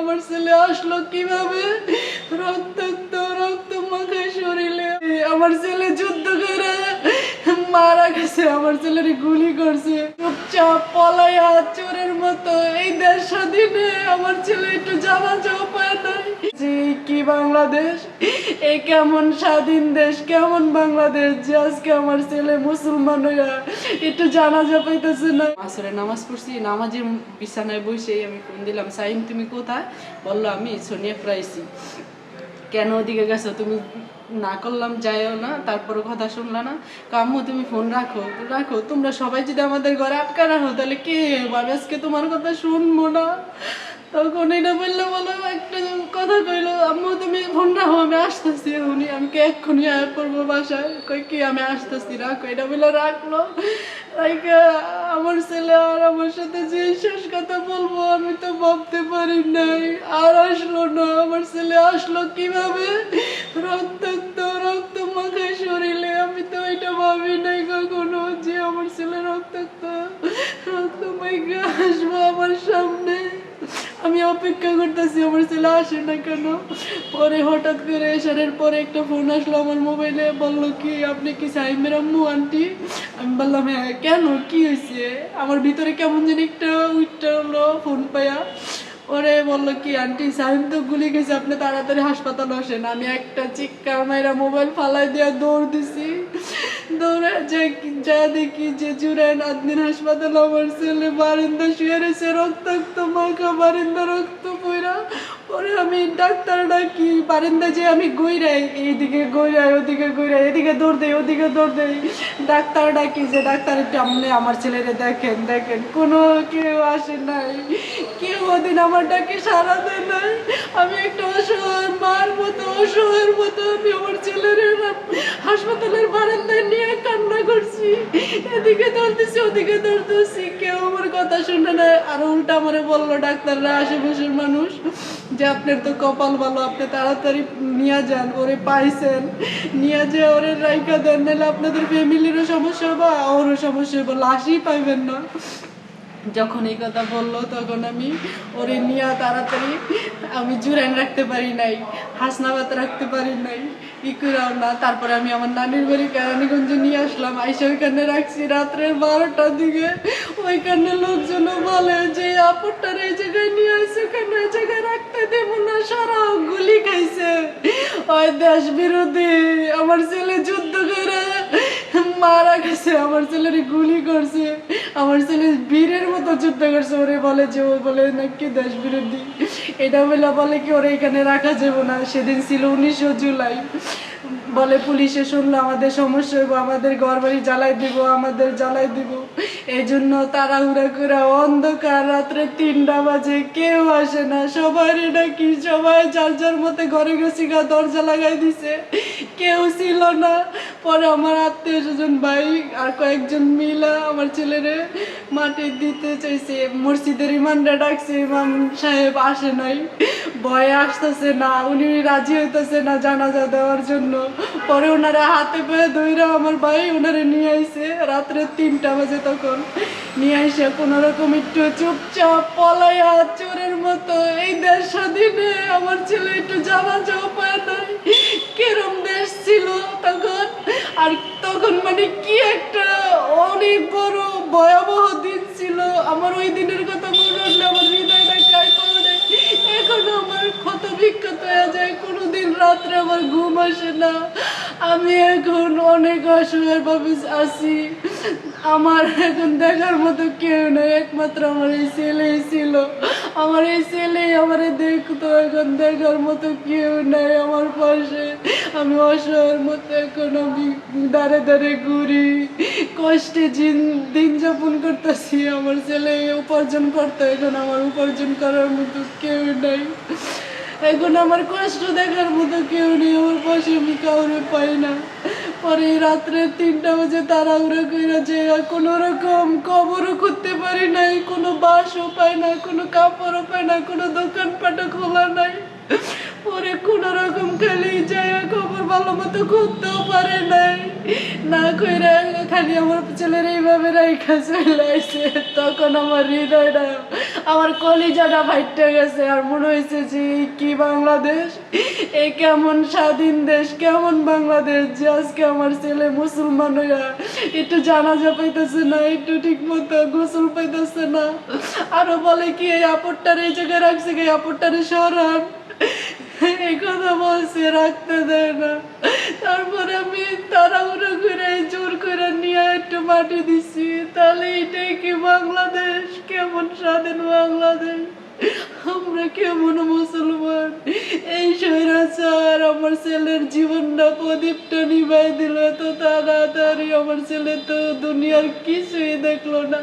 আমার ছেলে আসলো কীভাবে? রক্তাক্ত রক্ত মাখা শরীরে। আমার ছেলে যুদ্ধ করে। মারা গেছে, আমার ছেলের গুলি করছে। চুপচাপ পলাইয়া চোরের মতো এই দেশ স্বাধীনে আমার ছেলে একটু জানা যাও পায় নাই। যে কি বাংলাদেশ? এ কেমন স্বাধীন দেশ, কেমন বাংলাদেশ যে আজকে আমার ছেলে মুসলমান হইয়া একটু জানাজা পাইতেছে না। আসরে নামাজ পড়ছি, নামাজের বিছানায় বসে আমি ফোন দিলাম, সাইম তুমি কোথায়? বলল, আমি সোনিয়া প্রাইসি। কেন ওদিকে গেছো? তুমি না করলাম, যাইও না তারপরে কথা শুনলা না। কাম্য তুমি ফোন রাখো রাখো। তোমরা সবাই যদি আমাদের ঘরে আটকা রাখো, তাহলে কে আমি আজকে তোমার কথা শুনব না। তখন এটা বললে, বলো, একটা কথা কইলো, আম্মু, তুমি ফোন রাখো, আমি আসতেছি। উনি, আমি কে এক্ষুনি আয় পড়ব বাসায়? কই, কি, আমি আসতেছি, রাখো। এটা বলে রাখল। রাইকা আমার ছেলে আর আমার সাথে যে শেষ কথা বলব, আমি তো ভাবতে পারি নাই। আর আসলো না, আমার ছেলে আসলো কীভাবে? রক্তাক্ত, রক্ত মাখা শরীরে। আমি তো এটা ভাবি নাই কখনো যে আমার ছেলে রক্তাক্ত। রক্ত মাইকা আসব আমি অপেক্ষা করতেছি আমার ছেলে আসে না কেন? পরে হঠাৎ করে এসারের পরে একটা ফোন আসলো আমার মোবাইলে বলল কি, আপনি কি সাইমের আম্মু, আন্টি? আমি বললাম হ্যাঁ কেন? কি হয়েছে? আমার ভিতরে কেমন জানি একটা উইটটা হলো ফোন পাইয়া ওরে বলল কি, আন্টি, সাইম তো গুলি গেছে, আপনি তাড়াতাড়ি হাসপাতালে আসেন। আমি একটা চিৎকার মাইরা মোবাইল ফালাই দিয়া দৌড় দিছি। দৌড়ে যে যা দেখি যে জুড়ায় নাতনির হাসপাতালে আমার ছেলে বারিন্দা শুয়ে রয়েছে, রক্তাক্ত মাখা বারিন্দা রক্ত পইরা। পরে আমি ডাক্তার ডাকি, বারিন্দা যে আমি গইরাই, এইদিকে গইরাই, ওদিকে গইরাই, এদিকে দৌড় দেই, ওদিকে দৌড় দেই। ডাক্তার ডাকি যে, ডাক্তার আপনি আমার ছেলেরে দেখেন দেখেন। কোনো কেউ আসে নাই। কেউ ওদিন আমার ডাকে সারা দেয় নাই। আমি একটা অসহায় মার মতো, অসহায়ের মতো আমি আমার ছেলের হাসপাতালের বারান্দায় নিয়ে কান্না করছি। এদিকে দৌড়তেছি ওদিকে দৌড়তেছি কেউ আমার কথা শুনে না, আর উল্টা আমারে বলল, ডাক্তাররা, আশেপাশের মানুষ, যে আপনার তো কপাল ভালো, আপনি তাড়াতাড়ি নিয়ে যান, ওরে পাইছেন। নিয়ে যে ওরে রাইকা দেন, নাহলে আপনাদের ফ্যামিলিরও সমস্যা হবে ওরও সমস্যা হবে লাশই পাইবেন না। যখন এই কথা বলল, তখন আমি ওরে নিয়ে তাড়াতাড়ি আমি জুরাইন রাখতে পারি নাই, হাসনাবাদ রাখতে পারি নাই। ই করেও না তারপরে আমি আমার নানির বাড়ি কেরানীগঞ্জে নিয়ে আসলাম। আইসা ওইখানে রাখছি রাত্রের বারোটার দিকে। ওইখানে লোকজন বলে যে, আপুরটার এই জায়গায় নিয়ে আসছে কেন এই জায়গায় রাখতে দেবো না, সারা গুলি খাইছে। ওই দেশ বিরোধী, আমার ছেলে যুদ্ধ করে, মারা গেছে, আমার ছেলের গুলি করছে, আমার ছেলে বীরের মতো যুদ্ধ করছে, ওরে বলে যে, ও বলে নাকি দেশ বিরোধী। এটা বলে বলে কি ওরা এখানে রাখা যাব না? সেদিন ছিল উনিশে জুলাই। বলে, পুলিশে শুনলো আমাদের সমস্যা হইব, আমাদের ঘর বাড়ি জ্বালাই দিব, আমাদের জ্বালাই দিব। এই জন্য তাড়াহুড়া করে অন্ধকার রাত্রে তিনটা বাজে, কেউ আসে না। সবারই নাকি সবাই যার যার মতে ঘরে গেছি গা, দরজা লাগাই দিছে। কেউ ছিল না। পরে আমার আত্মীয় স্বজন ভাই আর কয়েকজন মিলা আমার ছেলেরে মাটি দিতে চাইছে। মসজিদের ইমানরা ডাকছে, ইমাম সাহেব আসে নাই। ভয়ে আসতেছে না। উনি রাজি হইতেছে না জানাজা দেওয়ার জন্য। পরে ওনারা হাতে পেয়ে দইরা আমার ভাই ওনারে নিয়ে আইছে রাত্রে তিনটা বাজে তখন। নিয়ে আইসে কোনো রকম একটু চুপচাপ পলাইয়া চোরের মতো, এই দেশ স্বাধীনে আমার ছেলে একটু জানাজাও পায় নাই। কেরম ছিল তখন। আর তখন মানে কি একটা অনেক বড় ভয়াবহ দিন ছিল। আমার ওই দিনের কথা মনে হলে আমার হৃদয়টা কায় করে এখনও আমার ক্ষত বিক্ষত হয়ে যায়। কোনোদিন রাত্রে আমার ঘুম আসে না। আমি এখন অনেক অসহায় ভাবে আছি। আমার এখন দেখার মতো কেউ নেই। একমাত্র আমার এই ছেলেই ছিল। আমার এই ছেলেই আমারে দেখতো, এখন দেখার মতো কেউ নেই আমার পাশে। আমি অসহায়ের মতো এখন আমি দাঁড়ে দাঁড়ে ঘুরি। কষ্টে দিন দিন যাপন করতেছি। আমার ছেলে উপার্জন করতো, এখন আমার উপার্জন করার মতো কেউ নেই। এখন আমার কষ্ট দেখার মতো কেউ নেই, আমার পাশে আমি কাউরে পাই না। পরে রাত্রে তিনটা বাজে তাড়াহুড়ো করে যে কোনো রকম খবরও করতে পারি নাই, কোনো বাসও পাই না কোনো কাপড়ও পাই না কোনো দোকানপাটও খোলা নাই। পরে কোনো রকম খালি যায় খবর ভালো মতো করতেও পারে নাই। না কইরা খালি আমার ছেলের এইভাবে রাইখা চলে আসছে তখন আমার হৃদয়টা আমার কলিজাটা ফাইটে গেছে আর মনে হয়েছে যে কি বাংলাদেশ? এই কেমন স্বাধীন দেশ, কেমন বাংলাদেশ যে আজকে আমার ছেলে মুসলমান হইয়া একটু জানাজা পাইতেছে না, একটু ঠিক মতো গোসল পাইতেছে না। আরও বলে কি, এই আপটটার এই জায়গায় রাখছে কি আপটটারে সরান? এই কথা বলছে, রাখতে দেয় না। তারপরে আমি নিয়ে একটু দিচ্ছি তাহলে এটাই কি বাংলাদেশ? কেমন স্বাধীন বাংলাদেশ? আমরা কেমন মুসলমান? এই স্বৈরাচার আমার ছেলের জীবনটা প্রদীপটা নিভাই দিল তো তাড়াতাড়ি আমার ছেলে তো দুনিয়ার কিছুই দেখল না।